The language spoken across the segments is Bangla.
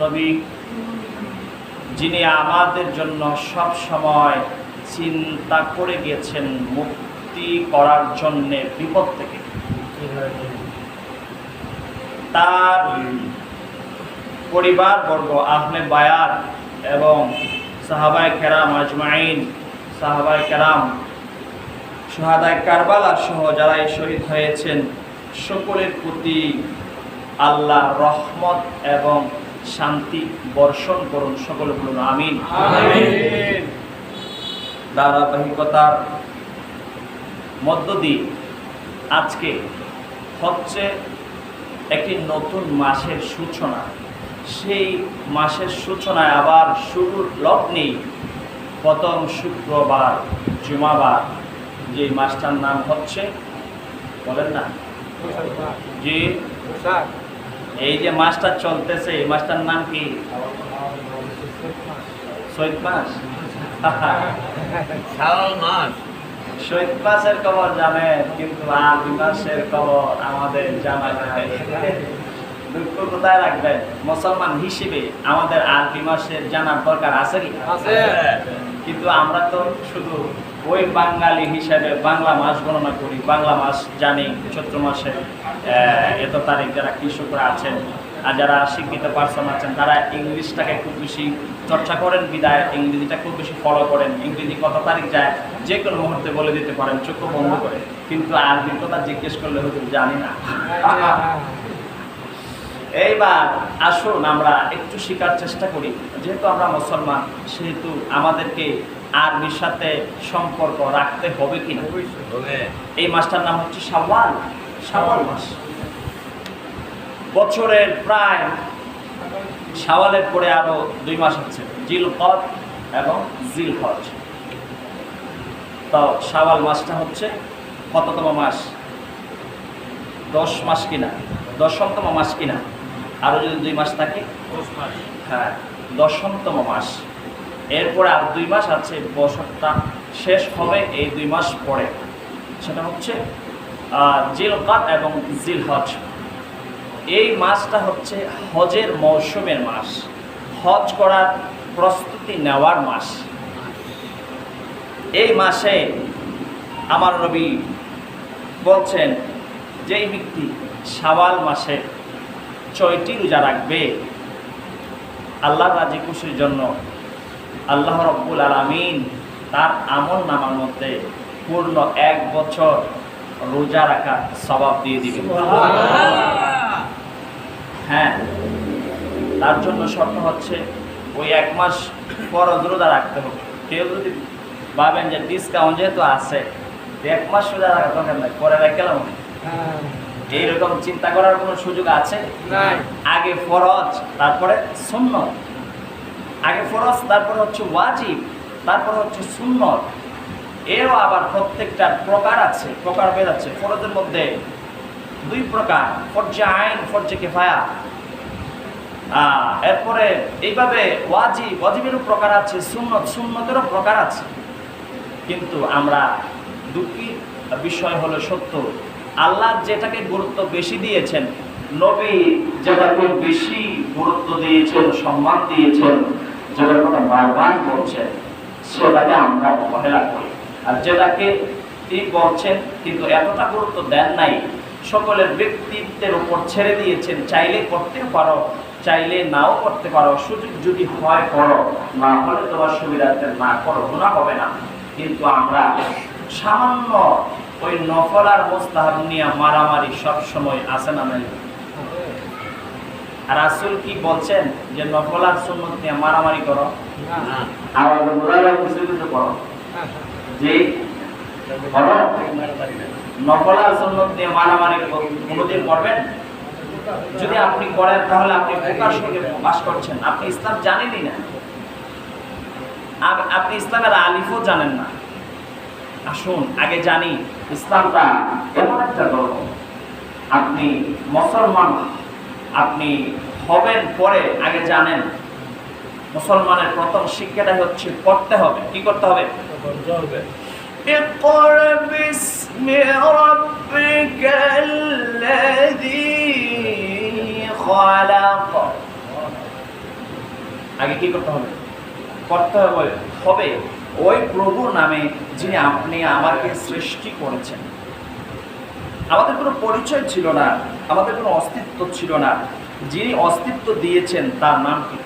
নবী, যিনি আমাদের জন্য সব সময় চিন্তা করে গিয়েছেন মুক্তি করার জন্যে বিপদ থেকে। তার পরিবারবর্গ, আহলে বায়াত এবং সাহাবায় কেরাম আজমাইন, সাহাবায় কেরাম সোহাদায় কারবালা সহ যারা শহীদ হয়েছেন, সকলের প্রতি আল্লাহ রহমত এবং শান্তি বর্ষণ করুন সকলে বলুন আমিন। ধারাবাহিকতার মধ্য দিয়ে আজকে হচ্ছে একটি নতুন মাসের সূচনা। সেই মাসের সূচনায় আবার শুরুর লগ্নেই প্রথম শুক্রবার জুমাবার যে মাসটার নাম হচ্ছে বলেন না যে এই যে মাসটা চলতেছে এই মাসটার নাম কি? চৈত মাস? শ্রাবণ মাস। চৈত মাসের খবর জানেন কিন্তু আরবি মাসের খবর আমাদের জানা নাই। দুঃখ কোথায় রাখবেন? মুসলমান হিসেবে আমাদের আরবি মাসের জানার দরকার আছে কি? আছে। কিন্তু আমরা তো শুধু ওই বাঙালি হিসাবে বাংলা মাস গণনা করি, বাংলা মাস জানি, চৈত্র মাসে এত তারিখ যারা কৃষকরা আছেন আর যারা শিক্ষিত পার্সন আছেন, তারা ইংলিশটাকে খুব বেশি চর্চা করেন, বিদায় ইংরেজিটা খুব বেশি ফলো করেন। ইংরেজি কত তারিখ যায় যে কোনো মুহূর্তে বলে দিতে পারেন চোখ বন্ধ করে। কিন্তু আরবির কথা জিজ্ঞেস করলে হয়তো জানি না। এইবার আসুন আমরা একটু শেখার চেষ্টা করি। যেহেতু আমরা মুসলমান সেহেতু আমাদেরকে আরবির সাথে সম্পর্ক রাখতে হবে কিনা? হবে। এই মাসটার নাম হচ্ছে শাওয়াল। শাওয়াল মাস। বছরের প্রায় শাওয়ালের পরে আরও দুই মাস হচ্ছে জিল হজ এবং জিল হজ তো শাওয়াল মাসটা হচ্ছে কততম মাস? দশ মাস কিনা? দশমতম মাস কিনা? আরও যদি দুই মাস থাকে? হ্যাঁ দশমতম মাস। এরপরে আর দুই মাস আছে বছরটা শেষ হবে এই দুই মাস পরে। সেটা হচ্ছে জিল কাত এবং জিল হজ এই মাসটা হচ্ছে হজের মৌসুমের মাস। হজ করার প্রস্তুতি নেওয়ার মাস। এই মাসে আমার নবী বলছেন যেই ব্যক্তি শাওয়াল মাসে ছয়টি রোজা রাখবে। আল্লাহ রাজি খুশির জন্য আল্লাহ রব্বুল আলমিন তার আমল নামার মধ্যে পূর্ণ এক বছর রোজা রাখার স্বভাব দিয়ে দিবে হ্যাঁ তার জন্য শর্ত হচ্ছে ওই এক মাস ফরজ রোজা রাখতে হবে। কেউ যদি ভাবেন যে ডিসকাউন্ট যেহেতু আছে এক মাস রোজা রাখা দরকার নাই পরে রাখলাম এইরকম চিন্তা করার কোনো সুযোগ আছে। আগে ফরজ তারপরে সুন্নত। আগে ফরজ তারপরে হচ্ছে ওয়াজিব তারপরে হচ্ছে সুন্নত। এরও আবার প্রত্যেকটার প্রকার আছে প্রকার ভেদ আছে। ফরজের মধ্যে দুই প্রকার ফরজে আইন ফরজে কেফায়া। এরপরে এইভাবে ওয়াজিব ওয়াজিবেরও প্রকার আছে সুন্নত সুন্নতেরও প্রকার আছে। কিন্তু আমরা দুঃখী বিষয় হলো সত্য। আল্লাহ যেটাকে গুরুত্ব বেশি দিয়েছেন, নবী যেটাকে বেশি গুরুত্ব দিয়েছেন, সম্মান দিয়েছেন, যেটার কথা বারবার বলছেন, সেটাকে আমরা অবহেলা করি। আর যেটাকে তিনি বলছেন, কিন্তু এতটা গুরুত্ব দেন নাই, সকলের ব্যক্তিত্বের উপর ছেড়ে দিয়েছেন, চাইলে করতেও পারো, চাইলে নাও করতে পারো, সুযোগ যদি হয় করো, না হলে তোমার সুবিধাতে না করো গুণা হবে না। কিন্তু আমরা সামান্য ওই নফল আর মোস্তাহাব নিয়ে মারামারি সব সময় আসে না নাই? রাসূল কি বলছেন যে নফল আর সুন্নত নিয়ে মারামারি করো? আর কিছু কিছু করো? যে নফল আর সুন্নত নিয়ে মারামারি কোনোদিন করবেন? যদি আপনি করেন তাহলে আপনি বোকার সঙ্গে বাস করছেন। আপনি ইসলাম জানেনই না। আপ- আপনি ইসলামের আলিফও জানেন না। আসুন আগে জানি। ইসলামটা এমন একটা ধর্ম আপনি মুসলমান আপনি হবেন পরে আগে জানেন মুসলমানের প্রথম শিক্ষাটাই হচ্ছে পড়তে হবে কি করতে হবে اقرأ باسم ربك الذي خلق আগে কি করতে হবে করতে হবে হবে ওই প্রভুর নামে যিনি আপনি আমাকে সৃষ্টি করেছেন। আমাদের কোনো পরিচয় ছিল না, আমাদের কোনো অস্তিত্ব ছিল না। যিনি অস্তিত্ব দিয়েছেন, তার নাম কি?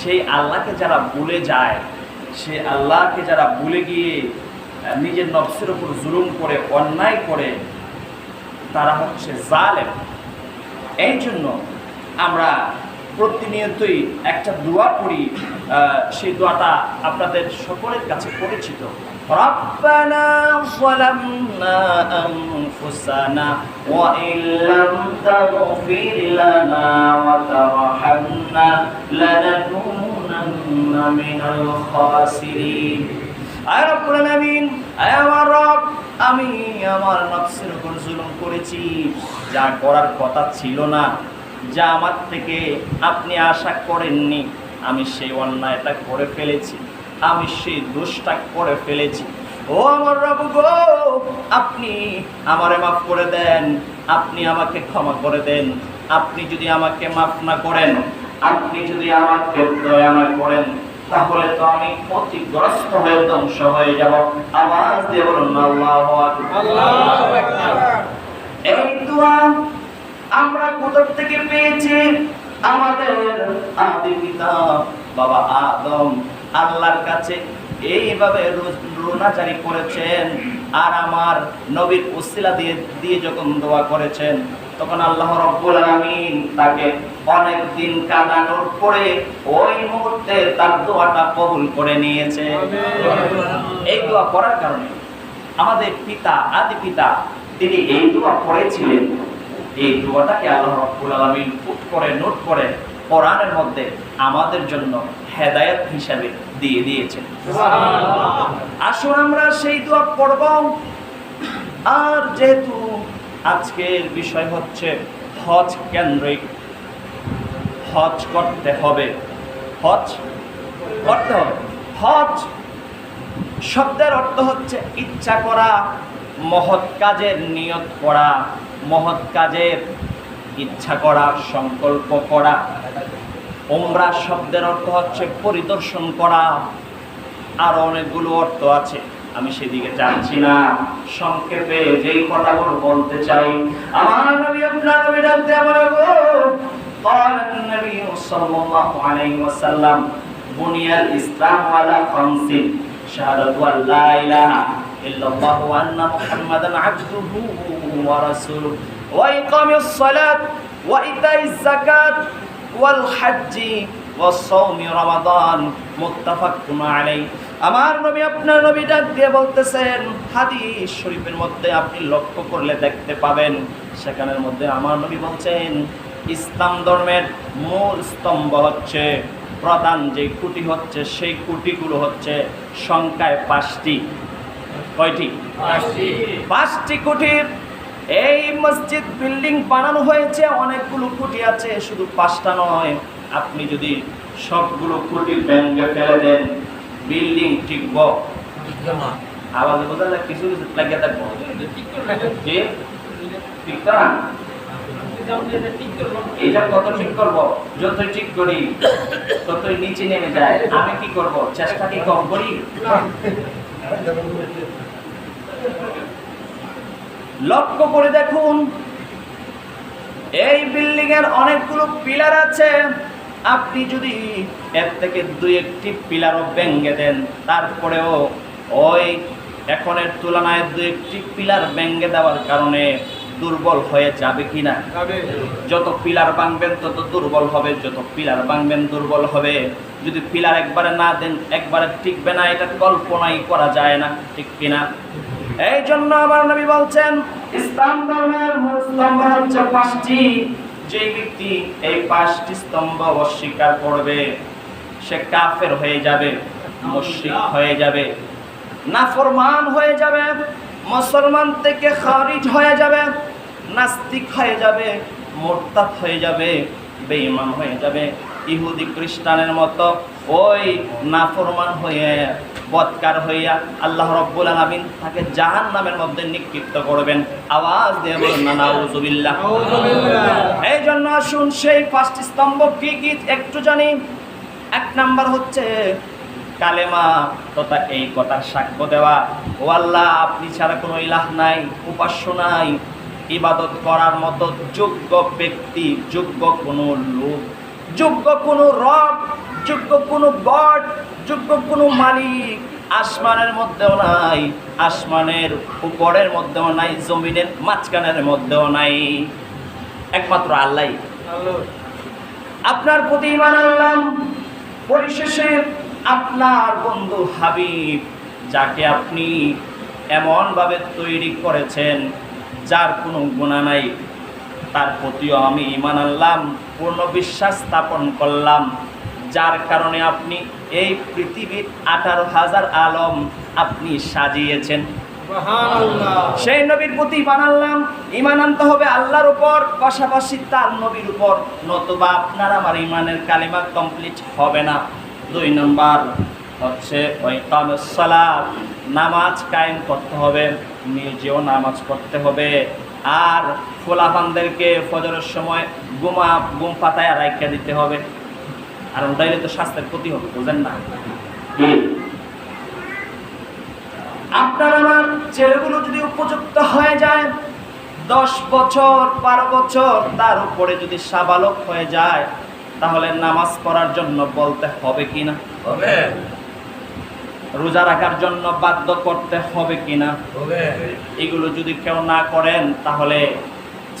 সেই আল্লাহকে যারা ভুলে যায় সে আল্লাহকে যারা ভুলে গিয়ে নিজের নফসের উপর জুলুম করে, অন্যায় করে, তারা হচ্ছে জালেম। এই জন্য আমরা প্রতিনিয়তই একটা দোয়া পড়ি আহ, সেই দোয়াটা আপনাদের সকলের কাছে পরিচিত ربنا ظلمنا أنفسنا وإن لم تغفر لنا وترحمنا لنكونن من الخاسرين আয় রব্বুল আলামিন আয় আমার রব আমি আমার নফসের উপর জুলুম করেছি যা করার কথা ছিল না যা আমার থেকে আপনি আশা করেননি। আমি সেই অন্যায়টা করে ফেলেছি। আমি সেই দোষটা করে ফেলেছি। ও আমার রব গো আপনি আমারে মাফ করে দেন। আপনি আমাকে ক্ষমা করে দেন। আপনি যদি আমাকে মাফ না করেন আপনি যদি আমাকে দয়া না করেন তাহলে তো আমি ক্ষতিগ্রস্ত হয়ে ধ্বংস হয়ে যাব। আওয়াজ দিয়ে বলুন আল্লাহু এই দোয়া আমরা কোথা থেকে পেয়েছি? আমাদের আদি পিতা বাবা আদম আল্লাহর কাছে এইভাবে রোনাচারি করেছেন। আর আমার নবীর উসিলা দিয়ে দিয়ে যখন দোয়া করেছেন তখন আল্লাহ রব্বুল আলামিন তাকে অনেক দিন কাঁদানোর পরে ওই মুহূর্তে তার দোয়াটা কবুল করে নিয়েছে এই দোয়া করার কারণে আমাদের পিতা আদি পিতা তিনি এই দোয়া করেছিলেন। এই দোয়াটাকে আল্লাহ রাব্বুল আলামিন পুট করে নোট করে কোরআনের মধ্যে আমাদের জন্য হেদায়েত হিসাবে দিয়ে দিয়েছেন আসুন আমরা সেই দোয়া পড়ব। আর যেহেতু আজকের বিষয় হচ্ছে হজ কেন্দ্রিক হজ করতে হবে। হজ করতে হবে। হজ শব্দের অর্থ হচ্ছে ইচ্ছা করা মহৎ কাজের নিয়ত করা। মহৎ কাজের ইচ্ছা করা সংকল্প করা ওমরা শব্দের অর্থ হচ্ছে পরিদর্শন করা আরো অনেকগুলো অর্থ আছে আমি সেদিকে যাচ্ছি না সংক্ষেপে যেই কথাগুলো বলতে চাই আমার নবী আপনার নবী ডাকতে আমার গো قال النبي صلى الله عليه وسلم بني الإسلام على خمس شهادة أن لا إله إلا الله وأن محمدا عبده ورسوله وإقام الصلاة وإيتاء الزكاة والحج والصوم رمضان متفق عليه আমার নবী আপনার নবী ডাক দিয়ে বলতেছেন হাদিস শরীফের মধ্যে আপনি লক্ষ্য করলে দেখতে পাবেন সেখানের মধ্যে আমার নবী বলছেন ইসলাম ধর্মের মূল স্তম্ভ হচ্ছে প্রধান যে কুটি হচ্ছে সেই কুটিগুলো হচ্ছে সংখ্যায় পাঁচটি কয়টি? পাঁচটি। কুটির। এই মসজিদ বিল্ডিং বানানো হয়েছে অনেকগুলো কুটি আছে শুধু পাঁচটা নয়। আপনি যদি সবগুলো কুটি ভেঙে ফেলে দেন বিল্ডিং টিকব। আওয়াজ বোঝা যায় কিছু কিছু লাগিয়ে থাকব ঠিক না? এটা কত ঠিক করব? যতই ঠিক করি ততই নিচে নেমে যায়। আমি কি করব? চেষ্টা কি কম করি? লক্ষ্য করে দেখুন এই বিল্ডিং এর অনেকগুলো পিলার আছে। আপনি যদি এর থেকে দুই একটি পিলারও ভেঙে দেন তারপরেও ওই এখনের তুলনায় দু একটি পিলার ভেঙে দেওয়ার কারণে দুর্বল হয়ে যাবে কিনা যত পিলার ভাঙবেন তত দুর্বল হবে। যত পিলার ভাঙবেন দুর্বল হবে। যদি পিলার একবারে না দেন একবারে টিকবে না এটা কল্পনাই করা যায় না ঠিক কিনা? এই জন্য আমার নবী বলছেন, ইসলাম ধর্মের মূল স্তম্ভ হচ্ছে পাঁচটি। যে ব্যক্তি এই পাঁচটি স্তম্ভ অস্বীকার করবে, সে কাফের হয়ে যাবে, মুশরিক হয়ে যাবে, নাফরমান হয়ে যাবে, মুসলমান থেকে খারিজ হয়ে যাবে, নাস্তিক হয়ে যাবে, মোরতাদ হয়ে যাবে, বেঈমান হয়ে যাবে। ইহুদি খ্রিস্টানের মতো ওই নাফরমান হয়ে বৎকার হইয়া আল্লাহ রব্বুল আলামিন তাকে জাহান নামের মধ্যে নিক্ষিপ্ত করবেন। আওয়াজ দিয়ে বলুন না নাউজুবিল্লাহ। এই জন্য আসুন সেই পাঁচটি স্তম্ভ কি কি একটু জানি। এক নাম্বার হচ্ছে কালেমা তথা এই কথার সাক্ষ্য দেওয়া। ও আল্লাহ আপনি ছাড়া কোনো ইলাহ নাই উপাস্য নাই। ইবাদত করার মতো যোগ্য ব্যক্তি যোগ্য কোনো লোক যোগ্য কোনো রব, যোগ্য কোনো গড, যোগ্য কোনো মালিক আসমানের মধ্যেও নাই, আসমানের উপরের মধ্যেও নাই, জমিনের মাঝখানের মধ্যেও নাই। একমাত্র আল্লাহ আপনার প্রতি ইমান আনলাম, পরিশেষে আপনার বন্ধু হাবিব, যাকে আপনি এমনভাবে তৈরি করেছেন, যার কোনো গুণা নাই। তার প্রতিও আমি ইমান আনলাম পূর্ণ বিশ্বাস স্থাপন করলাম। যার কারণে আপনি এই পৃথিবীর আঠারো হাজার আলম আপনি সাজিয়েছেন। সেই নবীর প্রতি ইমান আনলাম। ইমান আনতে হবে আল্লাহর উপর পাশাপাশি তার নবীর উপর। নতুবা আপনার আমার ইমানের কালিমা কমপ্লিট হবে না। দুই নম্বর হচ্ছে ওই কামসালাত নামাজ কায়েম করতে হবে নিজেও নামাজ পড়তে হবে। আর ফোলাফানদেরকে ফজরের সময় গুমা গুম পাতায় রাইখা দিতে হবে। আর ওটাইলে তো স্বাস্থ্যের ক্ষতি হবে বুঝেন না? আপনার আমার ছেলেগুলো যদি উপযুক্ত হয়ে যায় দশ বছর বারো বছর তার উপরে যদি সাবালক হয়ে যায় তাহলে নামাজ পড়ার জন্য বলতে হবে কিনা হবে। রোজা রাখার জন্য বাধ্য করতে হবে কিনা? এগুলো যদি কেউ না করেন তাহলে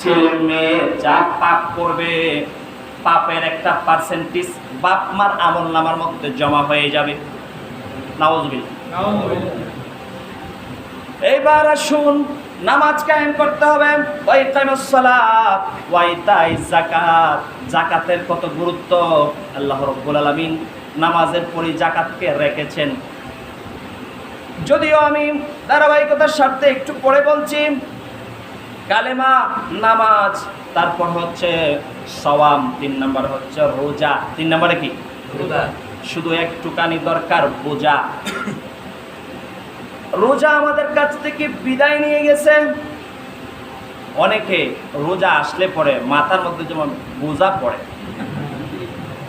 ছেলে মেয়ে যা পাপ করবে পাপের একটা পার্সেন্টেজ বাপ মার আমল নামার মধ্যে জমা হয়ে যাবে। নাওজবিল এইবার আসুন নামাজ কায়েম করতে হবে। জাকাত জাকাতের কত গুরুত্ব? আল্লাহ রব্বুল আলামিন নামাজের পরে জাকাতকে রেখেছেন। যদিও আমি ধারাবাহিকতার স্বার্থে একটু পরে বলছি কালেমা নামাজ তারপর হচ্ছে সওয়াম তিন নম্বর হচ্ছে রোজা। তিন নম্বরে কি? শুধু একটুখানি দরকার বোঝা। রোজা আমাদের কাছ থেকে বিদায় নিয়ে গেছে। অনেকে রোজা আসলে পরে মাথার মধ্যে যেমন বোঝা পড়ে।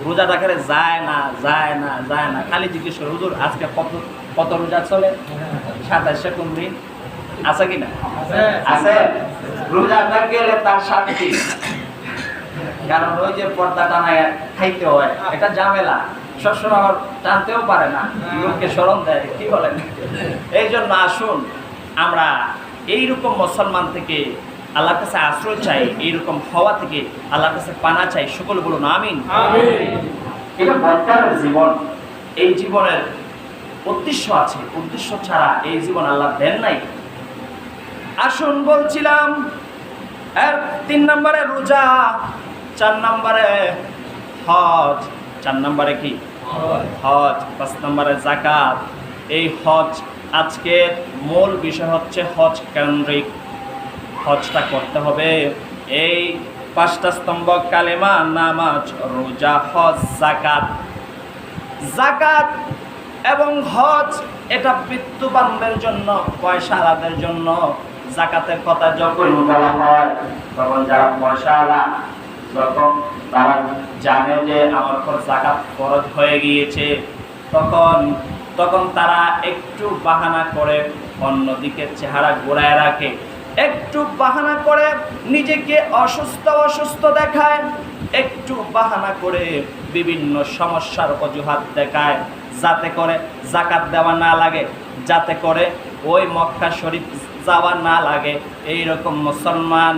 রোজা দেখালে যায় না যায় না যায় না। খালি জিজ্ঞেস করে হুজুর আজকে কত কত রোজা চলে? সাতাশে কোন দিন আছে কি না? আছে। রোজা না গেলে তার শান্তি। কারণ ওই যে পর্দা টানায় খাইতে হয় এটা ঝামেলা। সবসময় টানতেও পারে না। লোককে স্মরণ দেয় কি বলেন? এই জন্য আসুন আমরা এইরকম মুসলমান থেকে আল্লাহর কাছে আশ্রয় চাই এইরকম হওয়া থেকে আল্লাহর কাছে পানা চাই সকল বলুন আমিন। এটা বর্তমানের জীবন। এই জীবনের উদ্দেশ্য আছে। উদ্দেশ্য ছাড়া এই জীবন আল্লাহ দেন নাই। আসুন বলছিলাম এর তিন নম্বরে রোজা, চার নম্বরে হজ, চার নম্বরে কি? হজ। পাঁচ নম্বরে জাকাত এই হজ আজকের মূল বিষয় হচ্ছে হজ কেন্দ্রিক। হজটা করতে হবে। এই পাঁচটা স্তম্ভ, কালেমা, নামাজ, রোজা, হজ জাকাত জাকাত এবং হজ এটা বিত্তবানদের জন্য, পয়সাওয়ালাদের জন্য জাকাতের কথা যখন বলা হয়, তখন যারা পয়সাওয়ালা, যখন তারা জানে যে আমার উপর জাকাত ফরজ হয়ে গিয়েছে, তখন তখন তারা একটু বাহানা করে অন্যদিকে চেহারা ঘোরায় রাখে। একটু বাহানা করে নিজেকে অসুস্থ অসুস্থ দেখায়, একটু বাহানা করে বিভিন্ন সমস্যার অজুহাত দেখায়। যাতে করে জাকাত দেওয়া না লাগে, যাতে করে ওই মক্কা শরীফ যাওয়া না লাগে। এই রকম মুসলমান